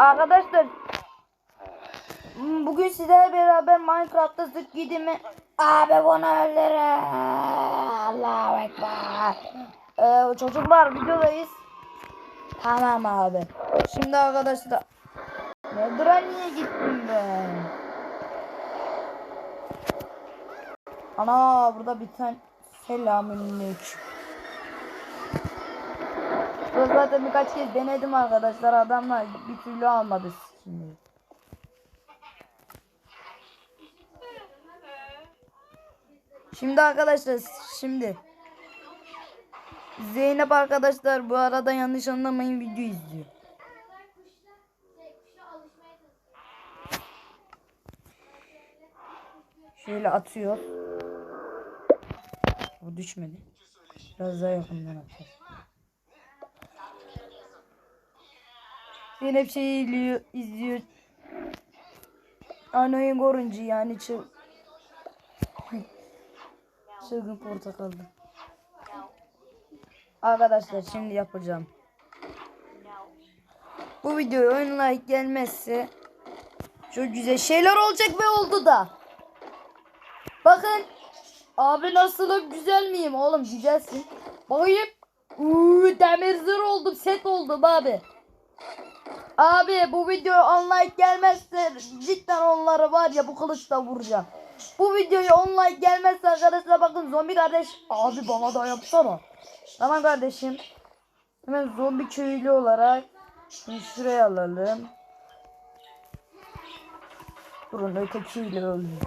Arkadaşlar bugün sizlerle beraber Minecraft'ta zıt gidimi abi bunu öldürün Allahu Ekber. Ee, çocuklar videodayız. Tamam abi. Şimdi arkadaşlar Nedir'a niye gittim ben? Ana burada bir tane selamünaleyküm ben zaten birkaç kez denedim arkadaşlar. Adamlar bir türlü almadı şimdi. Şimdi arkadaşlar şimdi Zeynep arkadaşlar bu arada yanlış anlamayın video izliyor. Şöyle atıyor. O düşmedi. Biraz daha yakından atacağız. Zeynep şey izliyor, izliyor. Anayı görünce yani çıl... Çılgın portakaldı. Arkadaşlar şimdi yapacağım. Bu videoya oyun like gelmezse çok güzel şeyler olacak ve oldu da. Bakın abi nasılım güzel miyim oğlum güzelsin. Bakayım. Uuu demir zırh oldum set oldum abi. Abi bu video online gelmezse cidden onları var ya bu kılıçla vuracağım. Bu videoya online gelmezse arkadaşlar bakın zombi kardeş abi bana da yapsana. Tamam kardeşim. Hemen zombi köylü olarak şimdi şuraya alalım. Durun ötekiyle öldüm.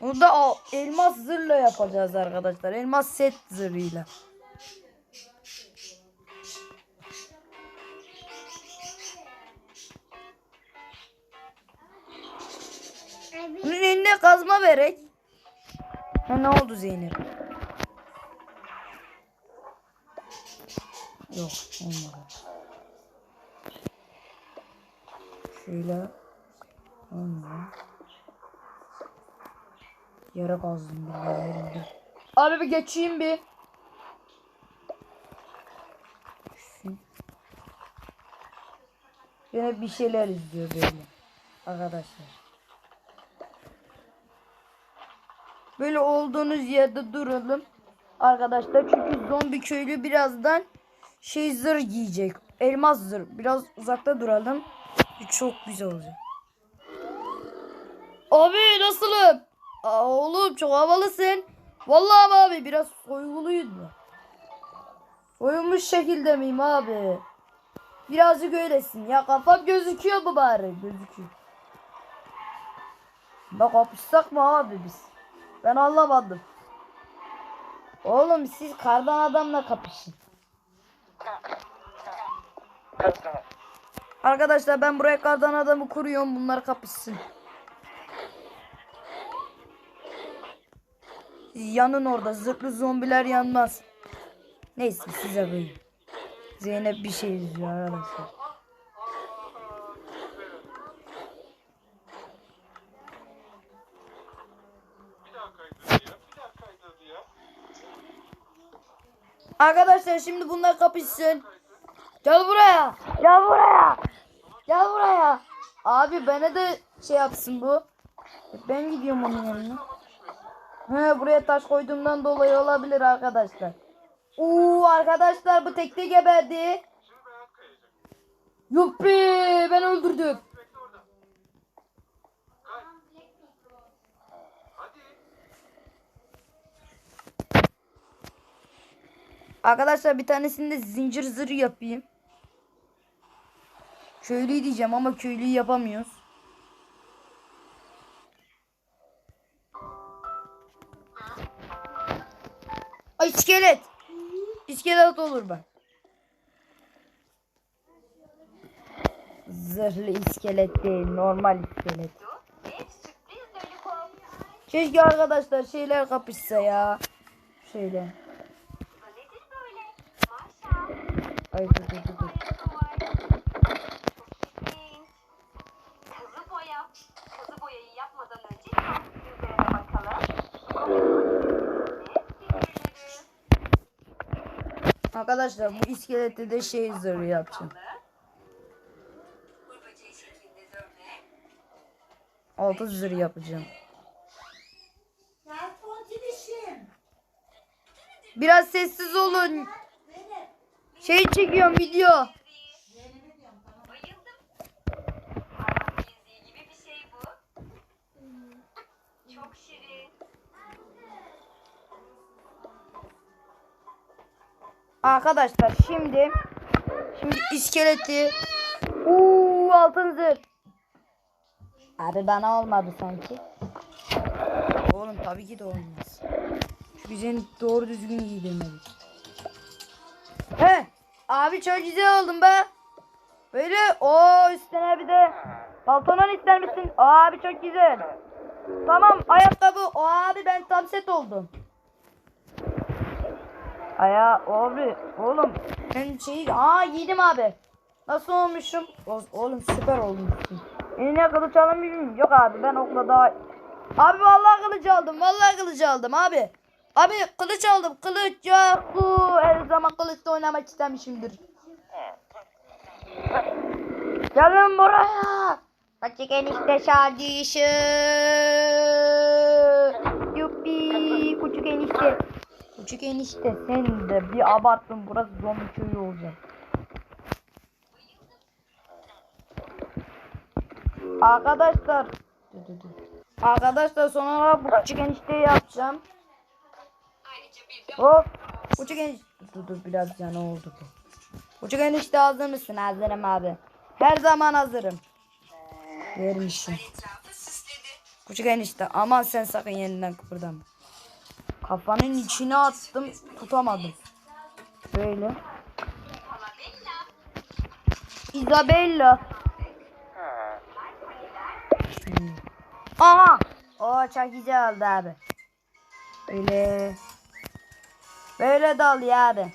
Bunu da elmas zırhla yapacağız arkadaşlar. Elmas set zırhıyla. Bunun eline kazma verek. Ha, ne oldu Zeynep? Yok olmadı. Şöyle. Olmuyor. Yere kazdım yerinde. Abi bir geçeyim bir. Yine bir şeyler izliyor böyle. Arkadaşlar. Böyle olduğunuz yerde duralım. Arkadaşlar çünkü zombi köylü birazdan şey zırh giyecek. Elmas zırh. Biraz uzakta duralım. Çok güzel olacak. Abi nasılım? Aa, oğlum çok havalısın. Vallahi abi biraz soyguluyuz mu? Soyulmuş şekilde miyim abi? Birazcık öylesin. Ya kafam gözüküyor mu bari? Gözüküyor. Bak kapışsak mı abi biz? Ben anlamadım. Oğlum siz kardan adamla kapışın. Arkadaşlar ben buraya kardan adamı kuruyorum. Bunlar kapışsın. Yanın orada. Zırhlı zombiler yanmaz. Neyse size böyle. Zeynep bir şey izliyor arkadaşlar. Bir daha kaydırdı ya. Bir daha kaydırdı ya. Arkadaşlar şimdi bunlar kapışsın. Gel buraya. Gel buraya. Gel buraya. Abi bana da şey yapsın bu. Ben gidiyorum onun yanına. He buraya taş koyduğumdan dolayı olabilir arkadaşlar. Oo arkadaşlar bu tekte geberdi. Yuppi ben öldürdüm. Arkadaşlar bir tanesinde zincir zırh yapayım. Köylü diyeceğim ama köylüyü yapamıyoruz. Ay iskelet. İskelet olur bak. Zırhlı iskelet değil normal iskelet. Keşke arkadaşlar şeyler kapışsa ya. Şöyle. Hayır dur dur dur. Arkadaşlar bu iskelette de şey zırhı yapacağım. Altı zırhı yapacağım. Biraz sessiz olun. Şey çekiyorum video. Arkadaşlar şimdi şimdi iskeleti uuu altın. Abi bana olmadı sanki. Oğlum tabii ki de olmaz. Çünkü seni doğru düzgün giydirmedik. Abi çok güzel oldun be. Böyle o üstüne bir de pantolon ister misin? Abi çok güzel. Tamam ayakkabı. Abi ben tam set oldum. Aya abi oğlum ben şeyi aa giydim abi. Nasıl olmuşum? O- Oğlum süper olmuşsun. Eline kılıç alabilir miyim? Yok abi ben okula daha... Abi vallahi kılıç aldım. Vallahi kılıç aldım abi. Abi kılıç aldım. Kılıç. Bu her zaman kılıçla oynamak istemişimdir. Gelin buraya. Açık enişte şadişi. Yuppi. Küçük enişte. Küçük enişte sen de bir abarttın. Burası zombi köyü olacak. Arkadaşlar. Arkadaşlar sonra bu küçük enişteyi yapacağım. Hop. Küçük enişte. Dur dur biraz ya ne oldu bu? Küçük enişte hazır mısın? Hazırım abi. Her zaman hazırım. Vermişim. Küçük enişte aman sen sakın yeniden kıpırdama. Kafanın içine attım tutamadım. Böyle. Isabella. Aha. O çok güzel oldu abi. Böyle. Böyle dal ya abi.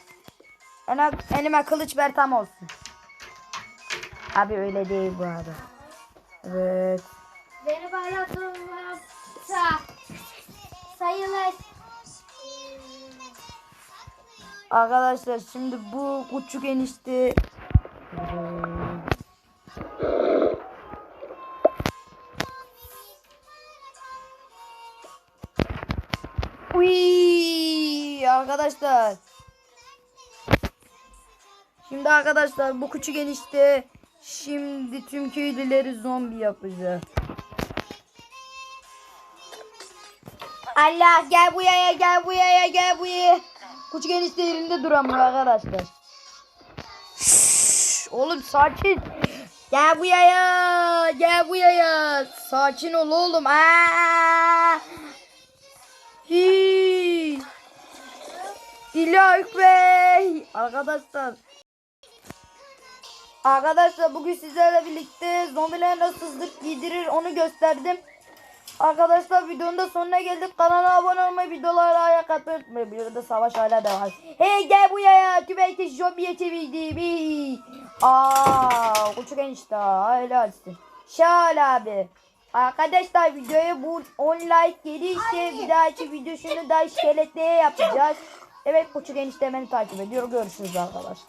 Elime, elime kılıç ver tam olsun. Abi öyle değil bu arada. Evet. Benim hayatım sa sayılır. Arkadaşlar şimdi bu küçük enişte Uy arkadaşlar. Şimdi arkadaşlar bu küçük enişte şimdi tüm köylüleri zombi yapacak. Allah gel buraya gel buraya gel buraya. Küçük enişte yerinde duramıyor arkadaşlar. Şşş, oğlum sakin. Gel buraya gel buraya. Sakin ol oğlum. Aa! İlahi Bey. Arkadaşlar. Arkadaşlar bugün sizlerle birlikte zombiler nasıl zırh giydirir onu gösterdim. Arkadaşlar videonun da sonuna geldik. Kanala abone olmayı, videolara ayak atmayı unutmayın. Bir arada savaş hala devam. Hey gel buraya. Tübeyte zombiye çevirdim. Hey. Aa, küçük enişte. Helalsin. Şahal abi. Arkadaşlar videoya bu 10 like gelirse bir dahaki videosunu da iskeletleye yapacağız. Evet küçük enişte beni takip ediyor. Görüşürüz arkadaşlar.